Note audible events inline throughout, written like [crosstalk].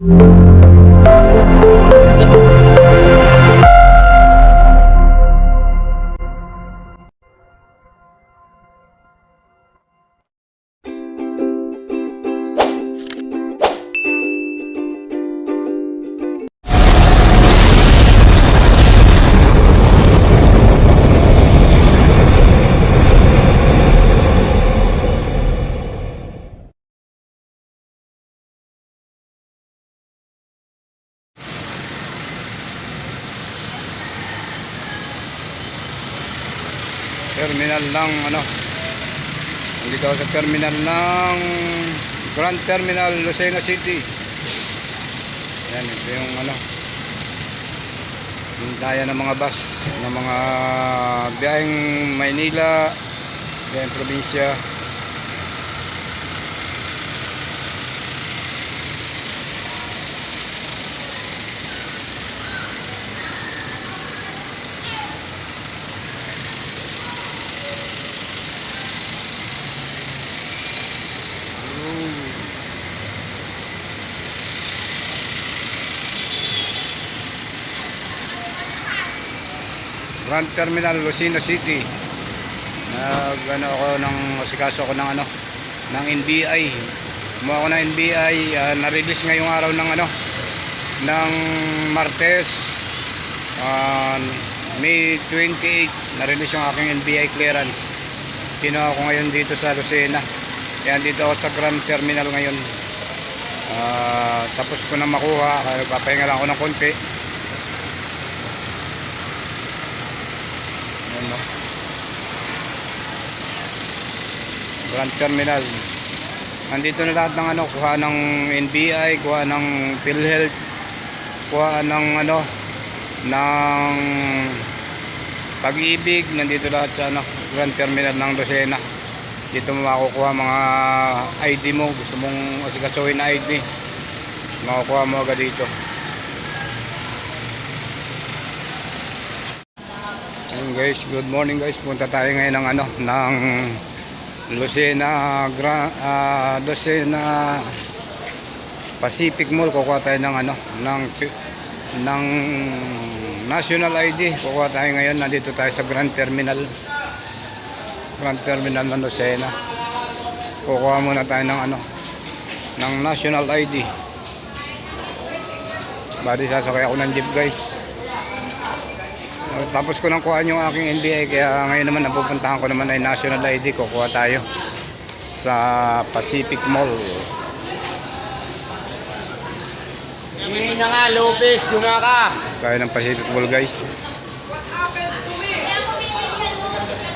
you. Terminal ng ano? Ako sa terminal ng Grand Terminal Lucena City. Yan ito yung ano? Yung daya ng mga bus ng mga biyaheng Maynila biyaheng probinsya Grand Terminal Lucena City. Nag ano ako ng asikaso ako ng ano ng NBI kumuha ako ng NBI ah, na-release ngayong araw ng ano ng Martes ah, May 28 na-release yung aking NBI clearance. Kinuha ko ngayon dito sa Lucena. Yan dito ako sa Grand Terminal ngayon. Ah, tapos ko na makuha kaya nagpapahinga lang ako ng konti Ayan? Grand Terminal. Nandito na lahat ng ano, kuha ng NBI, kuha ng PhilHealth, kuha ng ano, ng pag-ibig, nandito lahat sa ano, Grand Terminal ng Lucena. Dito mo makukuha mga ID mo, gusto mong asikasuhin na ID. Makukuha mo agad dito. Ayun guys, good morning guys. Punta tayo ngayon ng ano, ng Lucena Gra ah, Lucena Pacific Mall. Kukuha tayo ng ano, ng ng National ID. Kukuha tayo ngayon. Nandito tayo sa Grand Terminal. Grand Terminal ng Lucena. Kukuha muna tayo ng ano, ng National ID. Bali sasakay ako ng jeep guys. Tapos ko nang kuhaan yung aking NBI kaya ngayon naman napupuntahan ko naman ay National ID kukuha tayo sa Pacific Mall. Hindi na nga, Lopez, gumaka. Tayo ng Pacific Mall guys.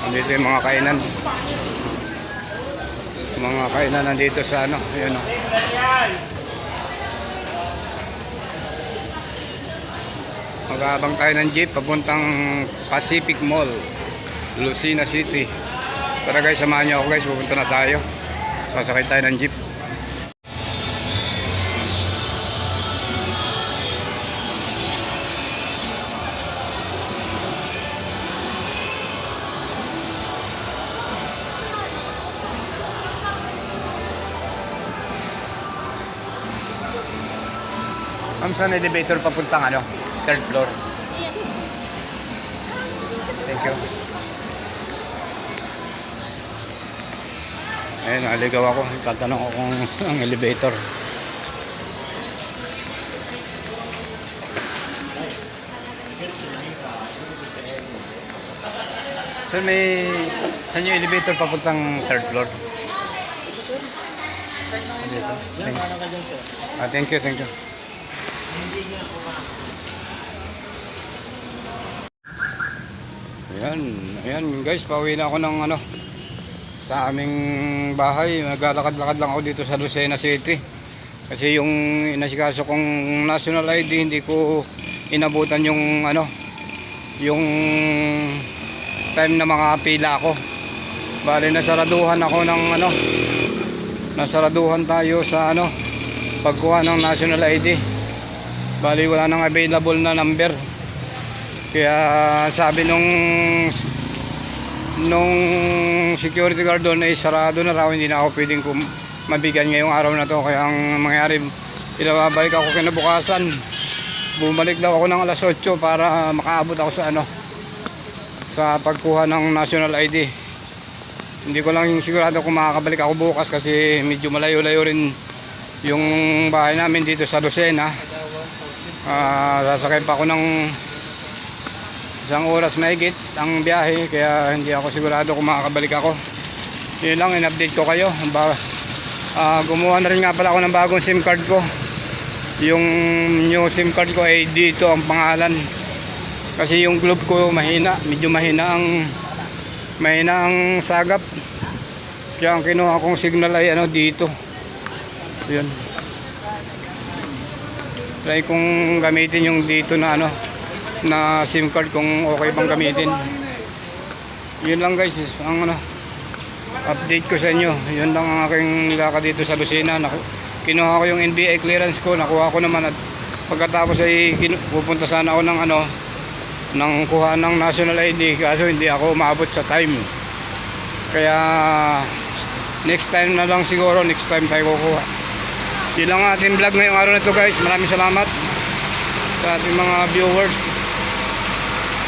Nandito yung mga kainan. Mga kainan nandito sa ano, ayun oh. Mag-aabang tayo ng jeep papuntang Pacific Mall, Lucena City. Tara guys, samahan niyo ako guys, pupunta na tayo. Sasakay tayo ng jeep. Ma'am, saan elevator papuntang ano? Third floor. Thank you. Ayun, naligaw ako. Tatanong ako kung saan [laughs] ang elevator. So may saan yung elevator papuntang third floor? Dito. Thank you. Ah, thank you, thank you. Ayan, ayan guys, pauwi na ako ng ano sa aming bahay. Naglalakad-lakad lang ako dito sa Lucena City. Kasi yung inasikaso kong national ID hindi ko inabutan yung ano yung time na mga pila ako. Bali nasaraduhan ako ng ano nasaraduhan tayo sa ano pagkuha ng national ID. Bali wala nang available na number. Kaya sabi nung nung security guard doon ay sarado na raw hindi na ako pwedeng kum, mabigyan ngayong araw na to kaya ang mangyari Pinababalik ako kinabukasan. Bumalik daw ako ng alas 8 para makaabot ako sa ano sa pagkuha ng national ID. Hindi ko lang sigurado kung makakabalik ako bukas kasi medyo malayo-layo rin yung bahay namin dito sa Lucena. Ah, sasakay pa ako ng isang oras mahigit ang biyahe kaya hindi ako sigurado kung makakabalik ako. Yun lang, in-update ko kayo. Ba, ah, gumawa na rin nga pala ako ng bagong SIM card ko. Yung new SIM card ko ay dito ang pangalan. Kasi yung globe ko mahina, medyo mahina ang mahina ang sagap. Kaya ang kinuha kong signal ay ano dito. Yun. Try kong gamitin yung dito na ano na SIM card kung okay bang gamitin. Yun lang guys, ang ano update ko sa inyo. Yun lang ang aking nilakad dito sa Lucena. Naku, kinuha ko yung NBA clearance ko, nakuha ko naman at pagkatapos ay pupunta sana ako ng ano ng kuha ng national ID kaso hindi ako umabot sa time. Kaya next time na lang siguro, next time tayo kukuha. Yun lang ang ating vlog ngayong araw na ito guys. Maraming salamat sa ating mga viewers.